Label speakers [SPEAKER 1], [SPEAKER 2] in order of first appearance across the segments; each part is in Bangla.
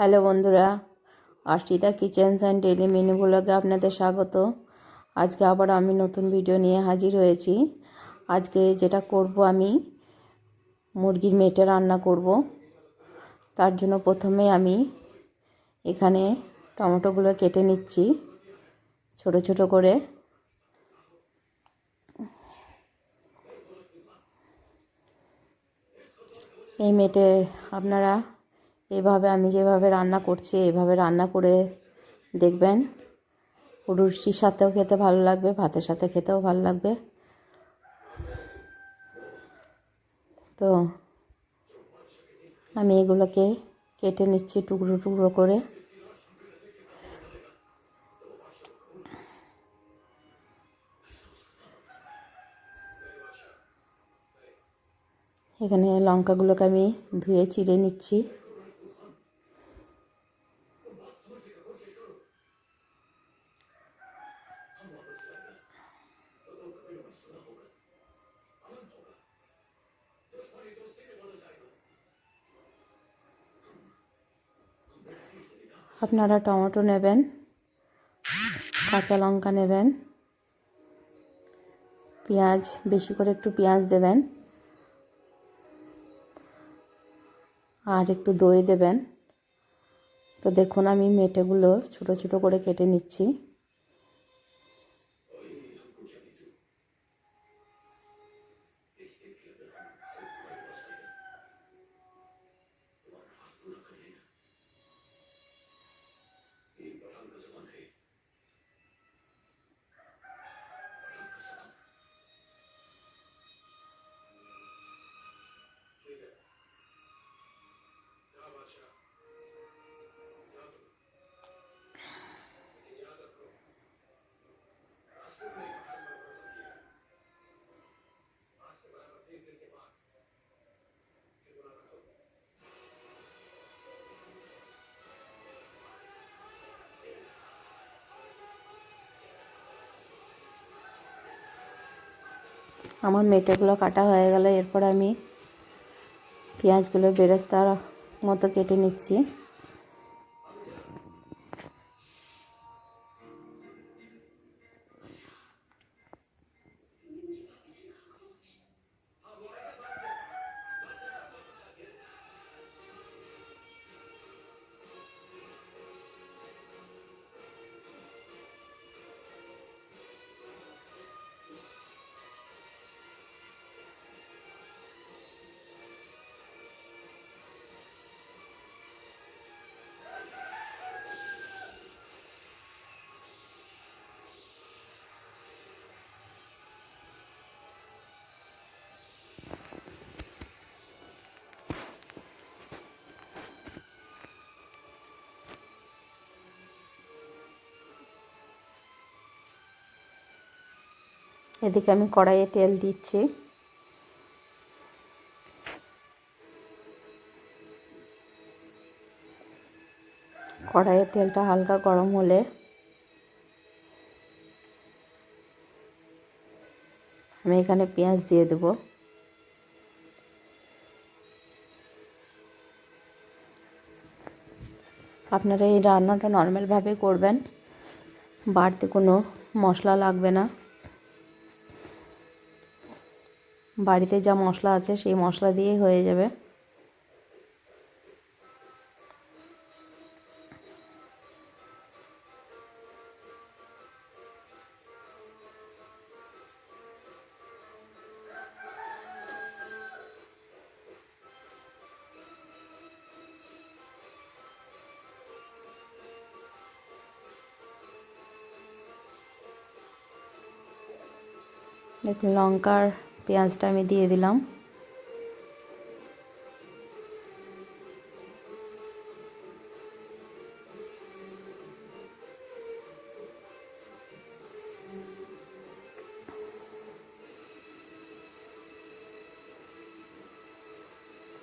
[SPEAKER 1] হ্যালো বন্ধুরা Arshita kitchens and daily menu ব্লগে আপনাদের স্বাগত। আজকে আবার আমি নতুন ভিডিও নিয়ে হাজির হয়েছি। আজকে যেটা করব আমি, মুরগির মেটে রান্না করব। তার জন্য প্রথমে আমি এখানে টমেটোগুলো কেটে নিচ্ছি, ছোট ছোট করে। এই মেটে আপনারা এভাবে আমি যেভাবে রান্না করছি, এভাবে রান্না করে দেখবেন। রুটির সাথেও খেতে ভালো লাগবে, ভাতের সাথে খেতেও ভালো লাগবে। তো আমি এগুলোকে কেটে নিচ্ছি টুকরো টুকরো করে। এখানে লঙ্কাগুলোকে আমি ধুয়ে চিড়ে নিচ্ছি। আপনারা টমেটো নেবেন, কাঁচা লঙ্কা নেবেন, পেঁয়াজ, বেশি করে একটু পেঁয়াজ দেবেন, আর একটু দই দেবেন। তো দেখুন আমি মেটেগুলো ছোট ছোট করে কেটে নিচ্ছি। আমার মেটেগুলো কাটা হয়ে গেলে এরপর আমি পেঁয়াজগুলো বেরেস্তার মতো কেটে নিচ্ছি। এদিকে আমি কড়াইয়ে তেল দিচ্ছি। কড়াইয়ের তেলটা হালকা গরম হলে আমি এখানে পেঁয়াজ দিয়ে দেব। আপনারা এই রান্নাটা নর্মালভাবে করবেন, বাড়তি কোনো মশলা লাগবে না। বাড়িতে যা মশলা আছে সেই মশলা দিয়েই হয়ে যাবে। দেখুন লঙ্কার পেঁয়াজটা আমি দিয়ে দিলাম।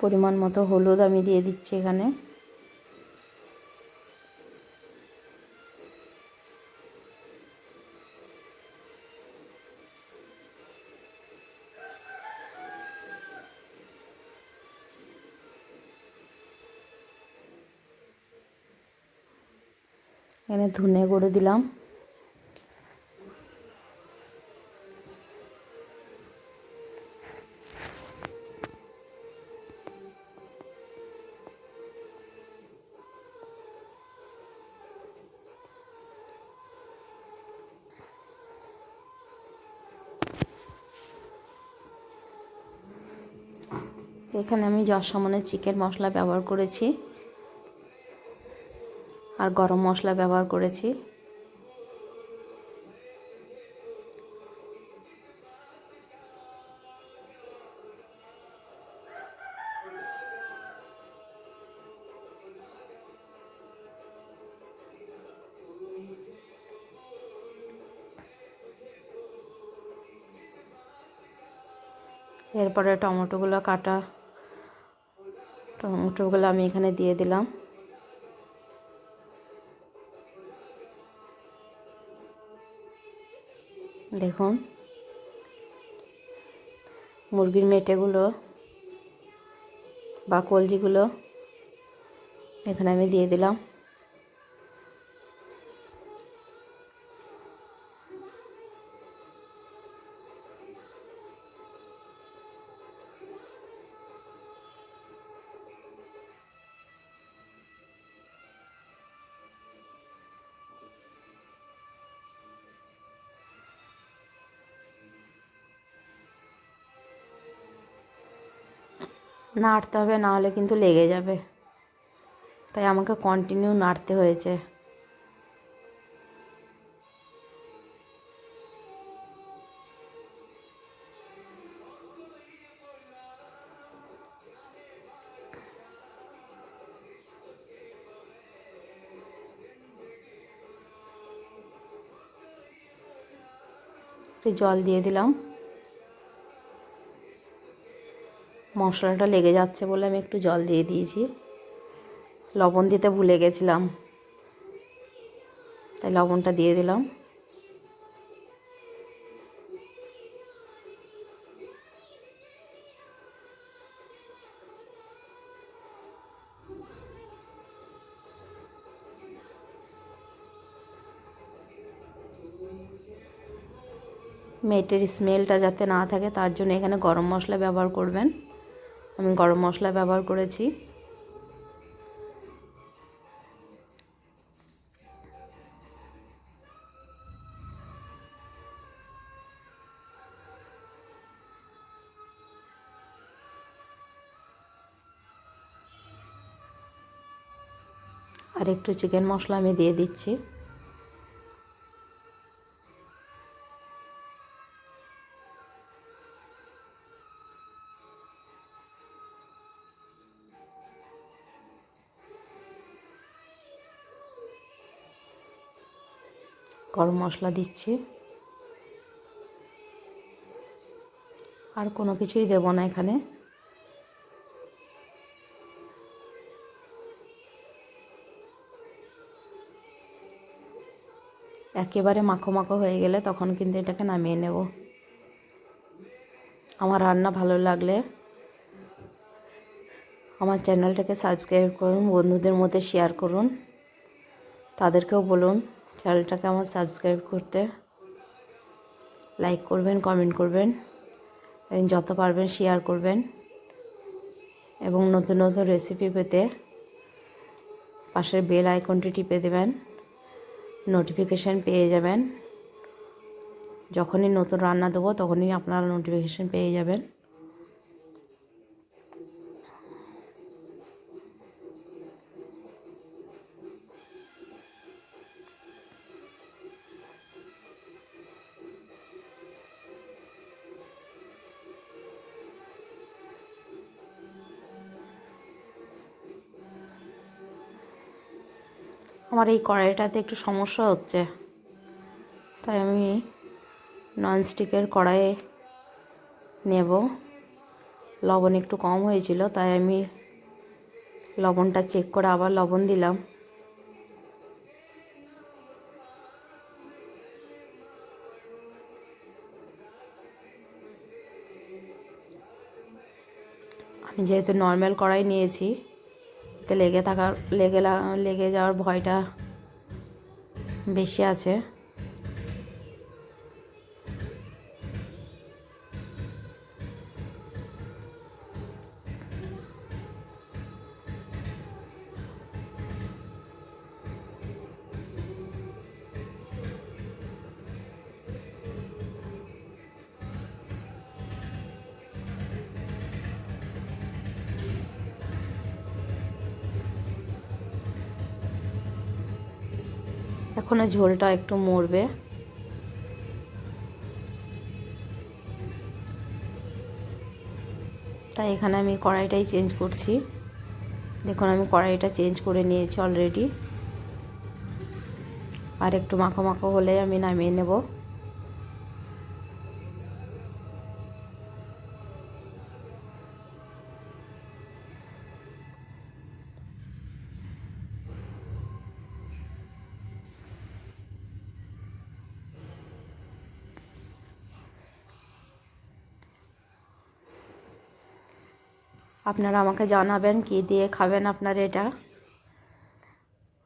[SPEAKER 1] পরিমাণ মতো হলুদ আমি দিয়ে দিচ্ছি এখানে। এখানে ধনে গুঁড়ো দিলাম। এখানে আমি যশামনের চিকেন মশলা ব্যবহার করেছি। আর গরম মশলা ব্যবহার করেছি। এরপরে টমেটোগুলো কাটা। টমেটোগুলো আমি এখানে দিয়ে দিলাম। দেখুন। মুরগির মেটেগুলো বা কলজিগুলো এখানে আমি দিয়ে দিলাম। নাড়তে হবে না হলে কিন্তু লেগে যাবে। তাই আমাকে কন্টিনিউ নাড়তে হয়েছে। জল দিয়ে দিলাম। মশলাটা লেগে যাচ্ছে বলে আমি একটু জল দিয়ে দিয়েছি। লবণ দিতে ভুলে গেছিলাম। তাই লবণটা দিয়ে দিলাম। মেটের স্মেলটা যাতে না থাকে, তার জন্য এখানে গরম মশলা ব্যবহার করবেন। আমি গরম মশলা ব্যবহার করেছি। আর একটু চিকেন মশলা আমি দিয়ে দিচ্ছি। গরম মশলা দিচ্ছি। আর কোনো কিছুই দেব না এখানে। একেবারে মাখো মাখো হয়ে গেলে তখন কিন্তু এটাকে নামিয়ে নেব। আমার রান্না ভালো লাগলে আমার চ্যানেলটাকে সাবস্ক্রাইব করুন, বন্ধুদের মধ্যে শেয়ার করুন, তাদেরকেও বলুন। চ্যানেলটাকে আমার সাবস্ক্রাইব করতে লাইক করবেন, কমেন্ট করবেন, এবং যত পারবেন শেয়ার করবেন, এবং নতুন নতুন রেসিপি পেতে পাশের বেল আইকনটি টিপে দেবেন নোটিফিকেশান পেয়ে যাবেন। যখনই নতুন রান্না দেবো, তখনই আপনারা নোটিফিকেশান পেয়ে যাবেন। আমার এই কড়াইটাতে একটু সমস্যা হচ্ছে। তাই আমি ননস্টিকের কড়াইয়ে নেব। লবণ একটু কম হয়েছিল, তাই আমি লবণটা চেক করে আবার লবণ দিলাম। আমি যেহেতু নর্মাল কড়াই নিয়েছি লেগে থাকার লেগে লেগে যাওয়ার ভয়টা বেশি আছে। এখনও ঝোলটা একটু মরবে। তাই এখানে আমি কড়াইটাই চেঞ্জ করছি। দেখুন, আমি কড়াইটা চেঞ্জ করে নিয়েছি অলরেডি আর একটু মাখো মাখো হলে আমি নামিয়ে নেব। আপনারা আমাকে জানাবেন কি দিয়ে খাবেন আপনারা এটা?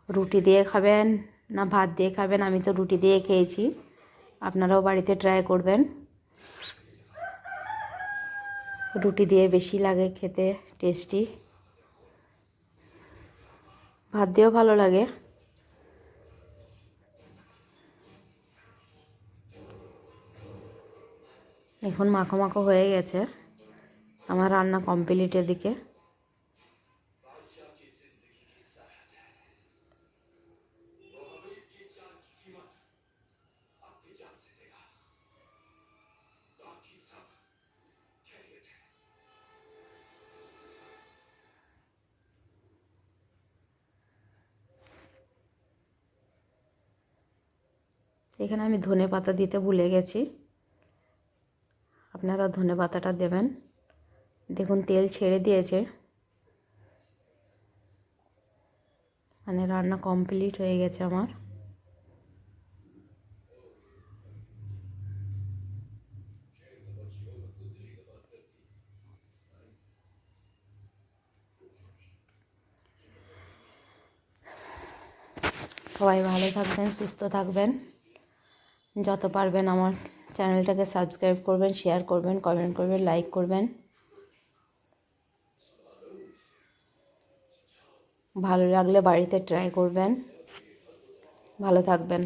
[SPEAKER 1] রুটি দিয়ে খাবেন না ভাত দিয়ে খাবেন? আমি তো রুটি দিয়ে খেয়েছি। আপনারাও বাড়িতে ট্রাই করবেন। রুটি দিয়ে বেশি লাগে খেতে টেস্টি ভাত দিয়েও ভালো লাগে। এখন মাখো মাখো হয়ে গেছে। আমার রান্না কমপ্লিটের দিকে। এখানে আমি ধনে পাতা দিতে ভুলে গেছি। আপনারা ধনে পাতাটা দেবেন। দেখুন, তেল ছেড়ে দিয়েছে। মানে রান্না কমপ্লিট হয়ে গেছে আমার। সবাই ভালো থাকবেন, সুস্থ থাকবেন। যত পারবেন আমার চ্যানেলটাকে সাবস্ক্রাইব করবেন, শেয়ার করবেন, কমেন্ট করবেন, লাইক করবেন। ভালো লাগলে বাড়িতে ট্রাই করবেন। ভালো থাকবেন।